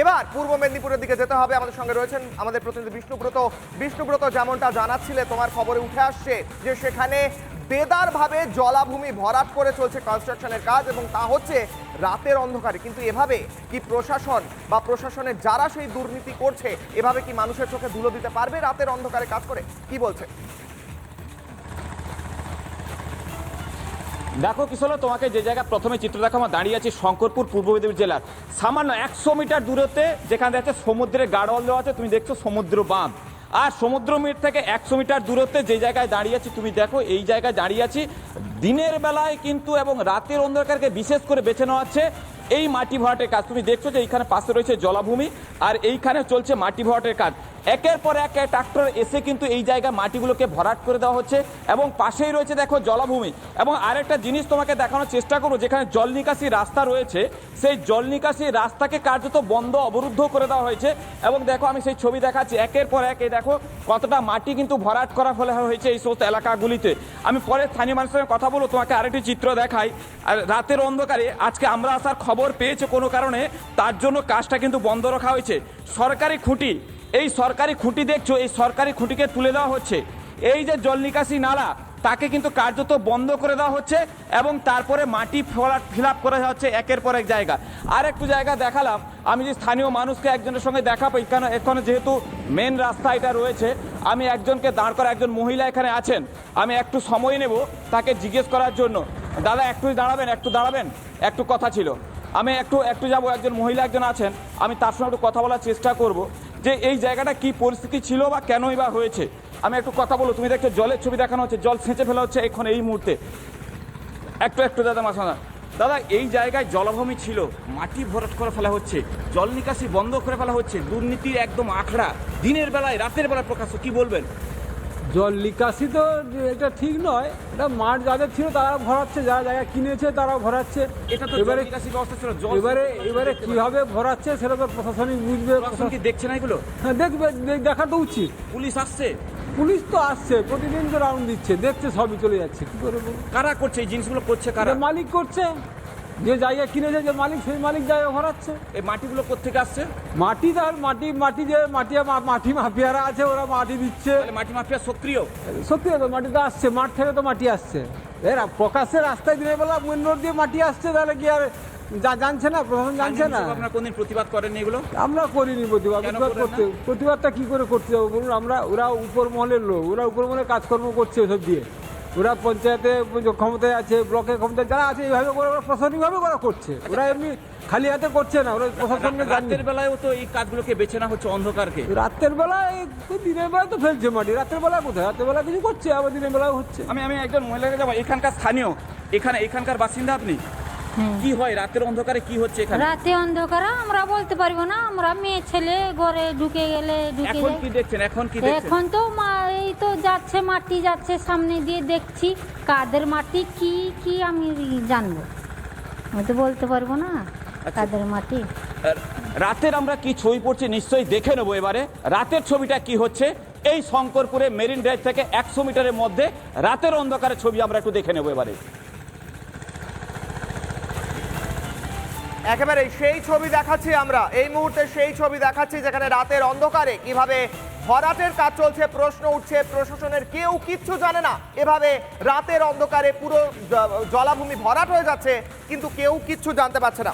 এবার পূর্ব মেদিনীপুরের দিকে যেতে হবে। আমাদের সঙ্গে রয়েছেন আমাদের প্রতিনিধি বিষ্ণুব্রত। বিষ্ণুব্রত, যেমনটা জানাচ্ছিলে, তোমার খবরে উঠে আসছে যে সেখানে বেদারভাবে জলাভূমি ভরাট করে চলছে কনস্ট্রাকশনের কাজ এবং তা হচ্ছে রাতের অন্ধকারে। কিন্তু এভাবে কি প্রশাসন বা প্রশাসনের যারা সেই দুর্নীতি করছে, এভাবে কি মানুষের চোখে ধুলো দিতে পারবে রাতের অন্ধকারে কাজ করে? কি বলছে? দেখো কিশোর তোমাকে যে জায়গা প্রথমে চিত্র দেখো, আমরা দাঁড়িয়ে আছি শঙ্করপুর পূর্ব মেদিনীপুর জেলার। সামান্য একশো মিটার দূরত্বে যেখানে দেখছে সমুদ্রের গাড়োয়াল দেওয়া আছে, তুমি দেখছ সমুদ্র বাঁধ। আর সমুদ্র মিট থেকে একশো মিটার দূরত্বে যে জায়গায় দাঁড়িয়ে আছি, তুমি দেখো এই জায়গায় দাঁড়িয়ে আছি। দিনের বেলায় কিন্তু এবং রাতের অন্ধকারকে বিশেষ করে বেছে নেওয়া হচ্ছে এই মাটি ভরাটের কাজ। তুমি দেখছ যে এইখানে পাশে রয়েছে জলাভূমি, আর এইখানে চলছে মাটি ভরাটের কাজ। একের পর এক ট্রাক্টর এসে কিন্তু এই জায়গায় মাটিগুলোকে ভরাট করে দেওয়া হচ্ছে এবং পাশেই রয়েছে দেখো জলাভূমি। এবং আরেকটা জিনিস তোমাকে দেখানোর চেষ্টা করব, যেখানে জল নিকাশি রাস্তা রয়েছে, সেই জল নিকাশি রাস্তাকে কার্যত বন্ধ অবরুদ্ধ করে দেওয়া হয়েছে। এবং দেখো আমি সেই ছবি দেখাচ্ছি, একের পর এক দেখো কতটা মাটি কিন্তু ভরাট করা ফলে হয়েছে এই সমস্ত এলাকাগুলিতে। আমি পরে স্থানীয় মানুষের সঙ্গে কথা বলব, তোমাকে আরেকটি চিত্র দেখাই। আর রাতের অন্ধকারে আজকে আমরা আসার খবর পেয়েছে কোনো কারণে, তার জন্য কাজটা কিন্তু বন্ধ রাখা হয়েছে। সরকারি খুঁটি এই সরকারি খুঁটি দেখছ, এই সরকারি খুঁটিকে তুলে দেওয়া হচ্ছে। এই যে জল নিকাশি নালা, তাকে কিন্তু কার্যত বন্ধ করে দেওয়া হচ্ছে এবং তারপরে মাটি ফিল আপ করা হচ্ছে একের পর এক জায়গা। আর একটু জায়গা দেখালাম, আমি যে স্থানীয় মানুষকে একজনের সঙ্গে দেখাবো এখানে এখানে যেহেতু মেন রাস্তা এটা রয়েছে, আমি একজনকে দাঁড় করা একজন মহিলা এখানে আছেন, আমি একটু সময় নেব তাকে জিজ্ঞেস করার জন্য। দাদা, একটু দাঁড়াবেন একটু দাঁড়াবেন, একটু কথা ছিল। আমি একটু একটু যাব, একজন মহিলা একজন আছেন, আমি তার সঙ্গে একটু কথা বলার চেষ্টা করব। যে এই জায়গাটা কি পরিস্থিতি ছিল বা কেনই বা হয়েছে? আমি একটু কথা বলব। তুমি দেখছ, জলের ছবি দেখানো হচ্ছে, জল সেঁচে ফেলা হচ্ছে এখন এই মুহূর্তে। একটু একটু, দাদা মাসানা দাদা, এই জায়গায় জলাভূমি ছিল, মাটি ভরাট করে ফেলা হচ্ছে, জল নিকাশি বন্ধ করে ফেলা হচ্ছে, দুর্নীতির একদম আখড়া, দিনের বেলায়, রাতের বেলায় প্রকাশ কি বলবেন? জল নিকাশি তো এটা ঠিক নয়। এটা মাঠ যাদের ছিল তারা ভরাচ্ছে যারা জায়গা কিনেছে তারা ভরাচ্ছে। এটা তো এবারে ব্যবস্থা ছিল জল এবারে এবারে কীভাবে ভরাচ্ছে সেটা তো প্রশাসনিক বুঝবে। প্রশাসন কি দেখছে না এগুলো? হ্যাঁ, দেখবে দেখা তো উচিত। পুলিশ আসছে? পুলিশ তো আসছে প্রতিদিন তো রাউন্ড দিচ্ছে দেখছে সবই চলে যাচ্ছে কি করে কারা করছে? এই জিনিসগুলো করছে কারা? মালিক করছে। যে জায়গা কিনেছে যে মালিক সেই মালিক জায়গা ভরাচ্ছে। এই মাটিগুলো কোথেকে আসছে? মাটি তার মাটি মাটি যে মাটি মাটি মাফিয়ারা আছে ওরা মাটি দিচ্ছে। মাটি মাফিয়া সক্রিয়? সত্যি তো মাটি তো আসছে মাঠ থেকে তো মাটি আসছে। এরা প্রকাশ্যে রাস্তায় দিনের বেলা মেন রোড দিয়ে মাটি আসছে তাহলে কি আর যা- জানছে না প্রশাসন জানছে না? আপনারা কোনদিন প্রতিবাদ করেননি এগুলো? আমরা করিনি প্রতিবাদ প্রতিবাদ করতে প্রতিবাদটা কি করে করতে যাব বলুন? আমরা ওরা উপর মহলের লোক ওরা উপর মহলে কাজকর্ম করছে ওসব দিয়ে। ওরা পঞ্চায়েতে ক্ষমতায় আছে ব্লকে ক্ষমতায় যারা আছে এইভাবে করে ওরা প্রশাসনিকভাবে ওরা করছে। ওরা এমনি খালি হাতে করছে না ওরা প্রশাসনকে রাতের বেলায়ও তো এই কাজগুলোকে বেছে না হচ্ছে অন্ধকারকে। রাতের বেলায় দিনের বেলায় তো ফেলছে মাটি রাতের বেলায় কোথায়? রাতের বেলা কিছু করছে আবার দিনের বেলায় হচ্ছে। আমি আমি একজন মহিলাকে যাব এখানকার স্থানীয় এখানে এখানকার বাসিন্দা আপনি? কি হয়? রাতের অন্ধকারে কি হচ্ছে এখানে? রাতে অন্ধকারে আমরা বলতে পারব না আমরা মেয়ে ছেলে ঘরে ঢুকে গেলে ঢুকে এখন কি দেখছেন? এখন কি দেখছেন? এখন তো মা- এই তো যাচ্ছে মাটি যাচ্ছে সামনে দিয়ে দেখছি কাদের মাটি কি কি আমি জানব। আমি তো বলতে পারব না আচ্ছা। কাদের মাটি। রাতের আমরা কি ছবি পড়ছি নিশ্চয়ই দেখে নেব এবারে। রাতের ছবিটা কি হচ্ছে? এই শঙ্করপুরে মেরিন ড্রাইভ থেকে একশো মিটারের মধ্যে রাতের অন্ধকারের ছবি আমরা একটু দেখে নেব এবারে। একেবারে সেই ছবি দেখাচ্ছি আমরা। এই মুহূর্তে সেই ছবি দেখাচ্ছি যেখানে রাতের অন্ধকারে কীভাবে ভরাটের কাজ চলছে, প্রশ্ন উঠছে, প্রশাসনের কেউ কিচ্ছু জানে না। এভাবে রাতের অন্ধকারে পুরো জলাভূমি ভরাট হয়ে যাচ্ছে, কিন্তু কেউ কিচ্ছু জানতে পারছে না।